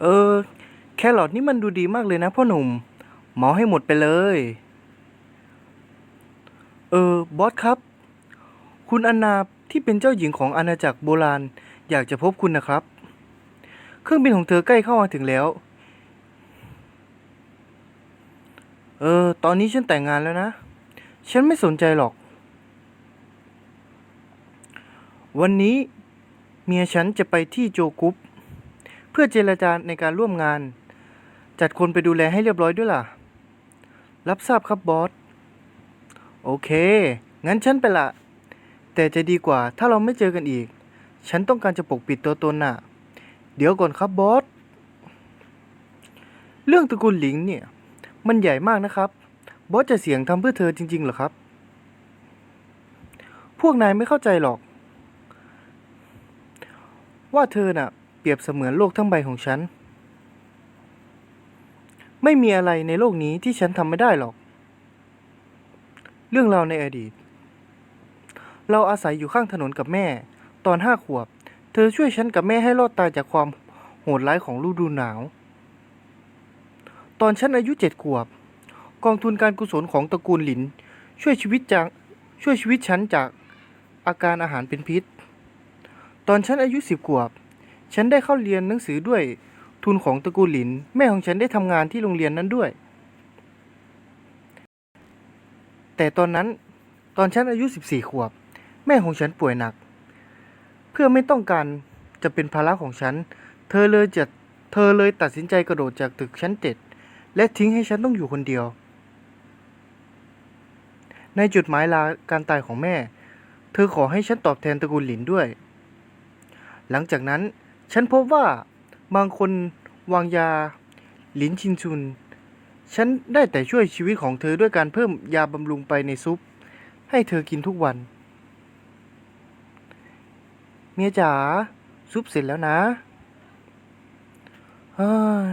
เออ แครอทนี่มันดูดีมากเลยนะพ่อหนุ่มหมาให้หมดไปเลย เออ บอสครับ คุณอนนาที่เป็นเจ้าหญิงของอาณาจักรโบราณ อยากจะพบคุณนะครับ เครื่องบินของเธอใกล้เข้ามาถึงแล้ว เออ ตอนนี้ฉันแต่งงานแล้วนะ ฉันไม่สนใจหรอก วันนี้เมียฉันจะไปที่โจกุป เพื่อเจรจาในการร่วมงาน จัดคนไปดูแลให้เรียบร้อยด้วยล่ะ รับทราบครับบอส โอเค งั้นฉันไปละ แต่จะดีกว่าถ้าเราไม่เจอกันอีก ฉันต้องการจะปกปิดตัวตนน่ะ เดี๋ยวก่อนครับบอส เรื่องตระกูลหลิงเนี่ย มันใหญ่มากนะครับ บอสจะเสียงทำเพื่อเธอจริงๆเหรอครับ พวกนายไม่เข้าใจหรอก ว่าเธอน่ะ เปรียบเสมือนโลกทั้งใบของฉัน ไม่มีอะไรในโลกนี้ที่ฉันทำไม่ได้หรอก เรื่องราวในอดีต เราอาศัยอยู่ข้างถนนกับแม่ ตอนห้าขวบ เธอช่วยฉันกับแม่ให้รอดตายจากความโหดร้ายของฤดูหนาว ตอนฉันอายุเจ็ดขวบ กองทุนการกุศลของตระกูลหลิน ช่วยชีวิตจากช่วยชีวิตฉันจากอาการอาหารเป็นพิษ ตอนฉันอายุสิบขวบ ฉันได้เข้าเรียนหนังสือด้วยทุนของตระกูลหลิน แม่ของฉันได้ทำงานที่โรงเรียนนั้นด้วย แต่ตอนนั้นตอนฉันอายุสิบสี่ขวบ แม่ของฉันป่วยหนัก เพื่อไม่ต้องการจะเป็นภาระของฉัน เธอเลยจะเธอเลยตัดสินใจกระโดดจากตึกชั้นเจ็ดและทิ้งให้ฉันต้องอยู่คนเดียว ในจุดหมายลาการตายของแม่ เธอขอให้ฉันตอบแทนตระกูลหลินด้วย หลังจากนั้น ฉันพบว่าบางคนวางยาหลินชินชุน ฉันได้แต่ช่วยชีวิตของเธอด้วยการเพิ่มยาบำรุงไปในซุป ให้เธอกินทุกวัน เมียจ๋าซุปเสร็จแล้วนะเฮ้ย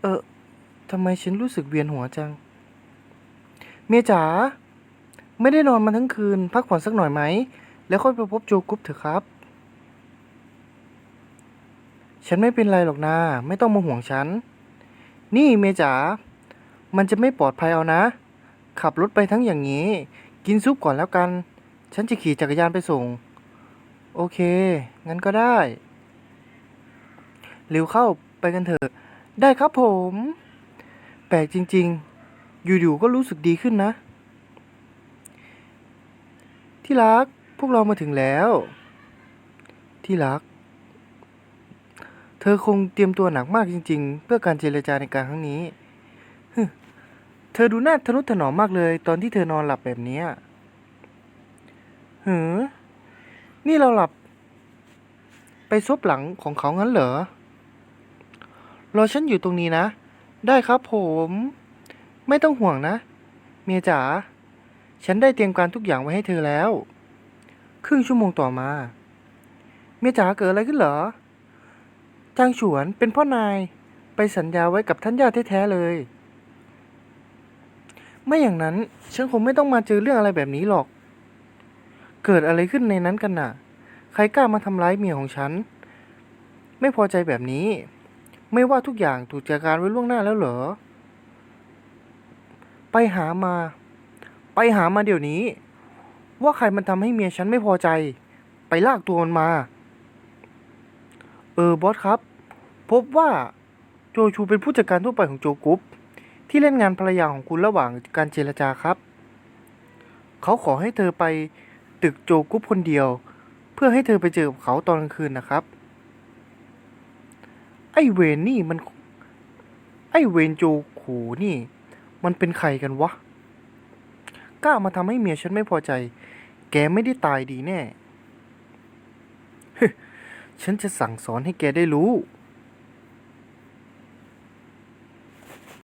เออทำไมฉันรู้สึกเวียนหัวจัง เมียจ๋าไม่ได้นอนมาทั้งคืน พักผ่อนสักหน่อยไหม แล้วค่อยไปพบโจกุ๊ปเถอะครับ ฉันไม่เป็นไรหรอกนะไม่ต้องมาห่วงฉัน นี่เมจ๋า มันจะไม่ปลอดภัยเอานะ ขับรถไปทั้งอย่างนี้ กินซุปก่อนแล้วกัน ฉันจะขี่จักรยานไปส่ง โอเค งั้นก็ได้ เร็วเข้าไปกันเถอะ ได้ครับผม แปลกจริง ๆ อยู่ๆ ก็รู้สึกดีขึ้นนะ ที่รัก พวกเรามาถึงแล้ว ที่รัก เธอคงเตรียมตัวหนักมากจริง ๆ เพื่อการเจรจาในการครั้งนี้ เธอดูน่าทนุถนอมมากเลย ตอนที่เธอนอนหลับแบบนี้ยหือนี่เราหลับ ไปซบหลังของเขางั้นเหรอ รอฉันอยู่ตรงนี้นะ ได้ครับผม ไม่ต้องห่วงนะ เมียจ๋า ฉันได้เตรียมการทุกอย่างไว้ให้เธอแล้ว ครึ่งชั่วโมงต่อมา เมียจ๋าเกิดอะไรขึ้นเหรอ จางฉวนเป็นพ่อนายไปสัญญาไว้กับท่านย่าแท้ๆเลย ไม่อย่างนั้นฉันคงไม่ต้องมาเจอเรื่องอะไรแบบนี้หรอก เกิดอะไรขึ้นในนั้นกันน่ะ ใครกล้ามาทำร้ายเมียของฉัน ไม่พอใจแบบนี้ ไม่ว่าทุกอย่างถูกจัดการไว้ล่วงหน้าแล้วเหรอ ไปหามา ไปหามาเดี๋ยวนี้ ว่าใครมันทำให้เมียฉันไม่พอใจ ไปลากตัวมันมา เออบอสครับ พบว่าโจชูเป็นผู้จัดการทั่วไปของโจกรุ๊ปที่เล่นงานภรรยาของคุณระหว่างการเจรจาครับ เขาขอให้เธอไปตึกโจกรุ๊ปคนเดียว เพื่อให้เธอไปเจอกับเขาตอนกลางคืนนะครับ ไอเวนนี่มัน ไอเวนโจคูนี่ มันเป็นใครกันวะ กล้ามาทำให้เมียฉันไม่พอใจ แกไม่ได้ตายดีแน่ ฉันจะสั่งสอนให้แกได้รู้